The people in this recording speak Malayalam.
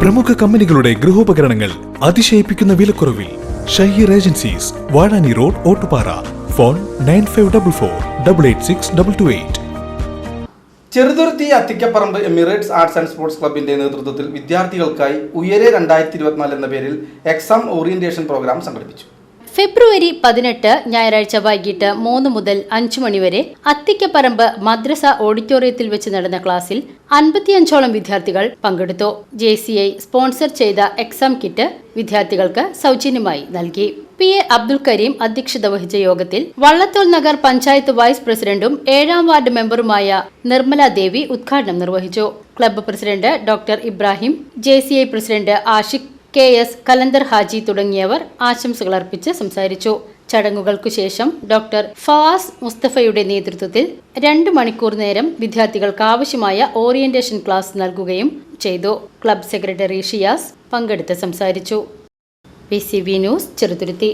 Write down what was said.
പ്രമുഖ കമ്പനികളുടെ ഗൃഹോപകരണങ്ങൾ അതിശയിപ്പിക്കുന്ന വിലക്കുറവിൽ Shaheer agencies Vazhani road Ottupara. Phone nine five double four double eight six double two eight. Cheruthuruthy Athikkaparamba Emirates arts and sports ക്ലബിന്റെ നേതൃത്വത്തിൽ വിദ്യാർത്ഥികൾക്കായി ഉയരെ രണ്ടായിരത്തി ഇരുപത്തിനാല് എന്ന പേരിൽ എക്സാം ഓറിയന്റേഷൻ പ്രോഗ്രാം സംഘടിപ്പിച്ചു. ഫെബ്രുവരി പതിനെട്ട് ഞായറാഴ്ച വൈകിട്ട് മൂന്ന് മുതൽ അഞ്ചു മണിവരെ അത്തിക്കപ്പറമ്പ് മദ്രസ ഓഡിറ്റോറിയത്തിൽ വെച്ച് നടന്ന ക്ലാസ്സിൽ അൻപത്തിയഞ്ചോളം വിദ്യാർത്ഥികൾ പങ്കെടുത്തു. ജെ സി ഐ സ്പോൺസർ ചെയ്ത എക്സാം കിറ്റ് വിദ്യാർത്ഥികൾക്ക് സൗജന്യമായി നൽകി. പി എ അബ്ദുൽ കരീം അധ്യക്ഷത വഹിച്ച യോഗത്തിൽ വള്ളത്തോൾ നഗർ പഞ്ചായത്ത് വൈസ് പ്രസിഡന്റും ഏഴാം വാർഡ് മെമ്പറുമായ നിർമ്മല ദേവി ഉദ്ഘാടനം നിർവഹിച്ചു. Club president doctor Ibrahim J president Ashiq K S Kalanthar Haji തുടങ്ങിയവർ ആശംസകൾ അർപ്പിച്ച് സംസാരിച്ചു. ചടങ്ങുകൾക്കു ശേഷം ഡോക്ടർ ഫാസ് മുസ്തഫയുടെ നേതൃത്വത്തിൽ രണ്ട് മണിക്കൂർ നേരം വിദ്യാർത്ഥികൾക്ക് ആവശ്യമായ ഓറിയന്റേഷൻ ക്ലാസ് നൽകുകയും ചെയ്തു. ക്ലബ് സെക്രട്ടറി ഷിയാസ് പങ്കെടുത്ത് സംസാരിച്ചു. P C news Cheruthuruthy.